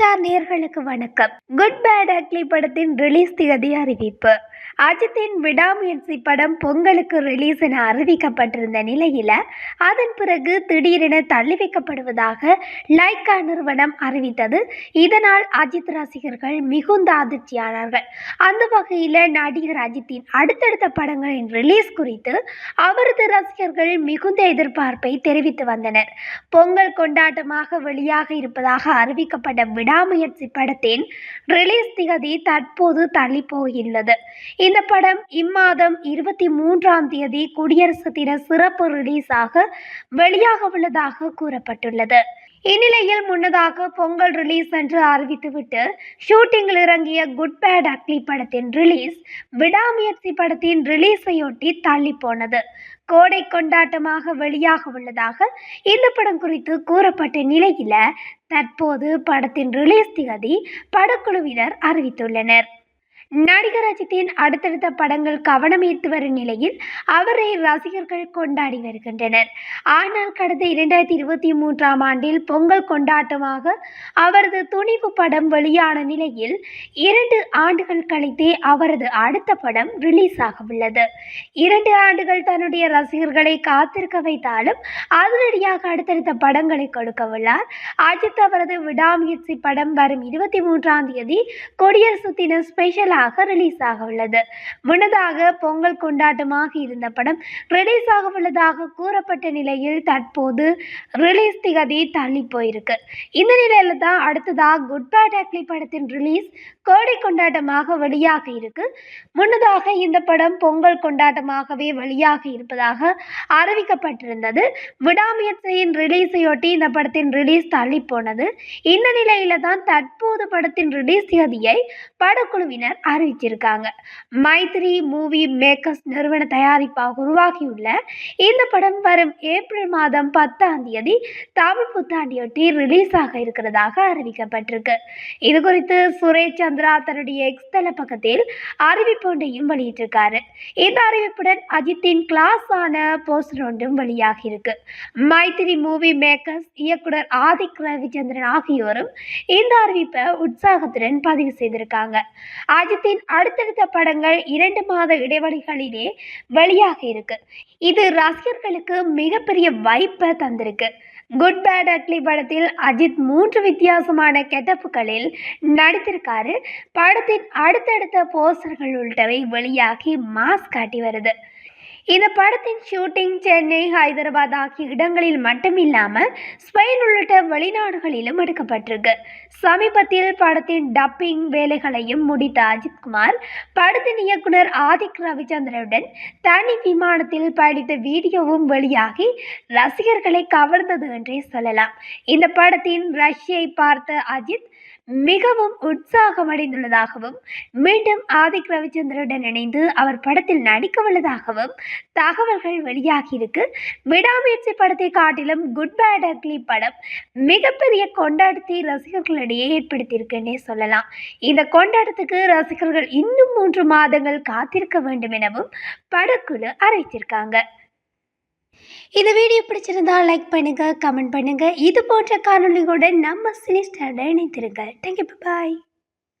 Star நேர்களுக்கு வணக்கம். Good bad ugly படத்தின் ரிலீஸ் தேதி அறிவிப்பு. அஜித்தின் விடாமுயற்சி படம் பொங்கலுக்கு ரிலீஸ் என அறிவிக்கப்பட்டிருந்த நிலையில் அதன் பிறகு திடீரென தள்ளி வைக்கப்படுவதாக லைக்கா நிறுவனம் அறிவித்தது. இதனால் அஜித் ரசிகர்கள் மிகுந்த அதிர்ச்சியானார்கள். அந்த வகையில் நடிகர் அஜித்தின் அடுத்தடுத்த படங்களின் ரிலீஸ் குறித்து அவரது ரசிகர்கள் மிகுந்த எதிர்பார்ப்பை தெரிவித்து வந்தனர். பொங்கல் கொண்டாட்டமாக வெளியாக இருப்பதாக அறிவிக்கப்பட்ட விடாமுயற்சி படத்தின் ரிலீஸ் திகதி தற்போது தள்ளி இந்த படம் இம்மாதம் இருபத்தி மூன்றாம் தேதி குடியரசு தின சிறப்பு ரிலீஸாக வெளியாக உள்ளதாக கூறப்பட்டுள்ளது. இந்நிலையில் முன்னதாக பொங்கல் ரிலீஸ் என்று அறிவித்துவிட்டு ஷூட்டிங்கில் இறங்கிய குட் பேட் அக்லி படத்தின் ரிலீஸ் விடாமுயற்சி படத்தின் ரிலீஸையொட்டி தள்ளி போனது. கோடை கொண்டாட்டமாக வெளியாக உள்ளதாக இந்த படம் குறித்து கூறப்பட்ட நிலையில தற்போது படத்தின் ரிலீஸ் திகதி படக்குழுவினர் அறிவித்துள்ளனர். நடிகர் அஜித்தின் அடுத்தடுத்த படங்கள் கவனம் ஈர்த்து வரும் நிலையில் அவரை ரசிகர்கள் கொண்டாடி வருகின்றனர். ஆனால் கடந்த இரண்டாயிரத்தி இருபத்தி மூன்றாம் ஆண்டில் பொங்கல் கொண்டாட்டமாக அவரது துணிவு படம் வெளியான நிலையில் இரண்டு ஆண்டுகள் கழித்தே அவரது அடுத்த படம் ரிலீஸ் ஆக உள்ளது. இரண்டு ஆண்டுகள் தன்னுடைய ரசிகர்களை காத்திருக்க வைத்தாலும் அதிரடியாக அடுத்தடுத்த படங்களை கொடுக்க உள்ளார். அஜித் அவரது விடாமுயற்சி படம் வரும் இருபத்தி மூன்றாம் தேதி கொடியரசு தின ஸ்பெஷல் ஆக ரிலீஸ் ஆக உள்ளது. முன்னதாக பொங்கல் கொண்டாட்டமாக இருந்த படம் ரிலீஸ் ஆக உள்ளதாக கூறப்பட்ட நிலையில் தற்போது ரிலீஸ் திகதி தள்ளி போயிருக்கு. இந்த நிலையில தான் அடுத்ததாக குட் பேட் அக்லி படத்தின் ரிலீஸ் கோடை கொண்டாட்டமாக வெளியாக இருக்கு. முன்னதாக இந்த படம் பொங்கல் கொண்டாட்டமாகவே வெளியாக இருப்பதாக அறிவிக்கப்பட்டிருந்தது. விடாமுயற்சியின் ரிலீஸையொட்டி இந்த படத்தின் ரிலீஸ் தள்ளி போனது. இந்த நிலையில தான் தற்போது படத்தின் ரிலீஸ் தேதியை படக்குழுவினர் அறிவிச்சிருக்காங்க. மைத்ரி மூவி மேக்கர்ஸ் நிறுவன தயாரிப்பாக உருவாகியுள்ள இந்த படம் வரும் ஏப்ரல் மாதம் பத்தாம் தேதி தமிழ் புத்தாண்டியொட்டி ரிலீஸ் ஆக இருக்கிறதாக அறிவிக்கப்பட்டிருக்கு. இது குறித்து சுரேஷ் சந்திரா தன்னுடைய எக்ஸ் தள பக்கத்தில் அறிவிப்பு ஒன்றையும் வெளியிட்டிருக்காரு. இந்த அறிவிப்புடன் அஜித்தின் கிளாஸ் ஆன போஸ்டர் ஒன்றும் வெளியாகி இருக்கு. மைத்திரி மூவி மேக்கர்ஸ் இயக்குனர் ஆதிக் ரவிச்சந்திரன் ஆகியோரும் இந்த அறிவிப்பை உற்சாகத்துடன் பதிவு செய்திருக்காங்க. படத்தின் அடுத்தடுத்த படங்கள் இரண்டு மாத இடைவெளிகளிலே வெளியாக இருக்கு. இது ரசிகர்களுக்கு மிகப்பெரிய வாய்ப்பை தந்திருக்கு. குட் பேட் அக்லி படத்தில் அஜித் மூன்று வித்தியாசமான கெட்டப்புகளில் நடித்திருக்காரு. படத்தின் அடுத்தடுத்த போஸ்டர்கள் உள்ளிட்டவை வெளியாகி மாஸ் காட்டி வருது. இந்த படத்தின் ஷூட்டிங் சென்னை ஹைதராபாத் ஆகிய இடங்களில் மட்டுமில்லாமல் ஸ்பெயின் உள்ளிட்ட வெளிநாடுகளிலும் எடுக்கப்பட்டிருக்கு. சமீபத்தில் படத்தின் டப்பிங் வேலைகளையும் முடித்த அஜித்குமார் படத்தின் இயக்குனர் ஆதிக் ரவிச்சந்திரனுடன் தனி விமானத்தில் படித்த வீடியோவும் வெளியாகி ரசிகர்களை கவர்ந்தது என்றே சொல்லலாம். இந்த படத்தின் ரஷ்யை பார்த்த அஜித் மிகவும் உற்சாகமடைந்துள்ளதாகவும் மீண்டும் ஆதிக் ரவிச்சந்திரனுடன் இணைந்து அவர் படத்தில் நடிக்க உள்ளதாகவும் தகவல்கள் வெளியாகியிருக்கு. விடாமுயற்சி படத்தை காட்டிலும் குட் பேட் அக்லி படம் மிகப்பெரிய கொண்டாட்டத்தை ரசிகர்களிடையே ஏற்படுத்தியிருக்குன்னே சொல்லலாம். இந்த கொண்டாட்டத்துக்கு ரசிகர்கள் இன்னும் மூன்று மாதங்கள் காத்திருக்க வேண்டும் எனவும் படக்குழு அறிவித்திருக்காங்க இந்த வீடியோ பிடிச்சிருந்தா லைக் பண்ணுங்க கமெண்ட் பண்ணுங்க. இது போன்ற காணொலிகளுடன் நம்ம சினிஸ்டரோட இணைத்திருங்க தேங்க்யூ பாய்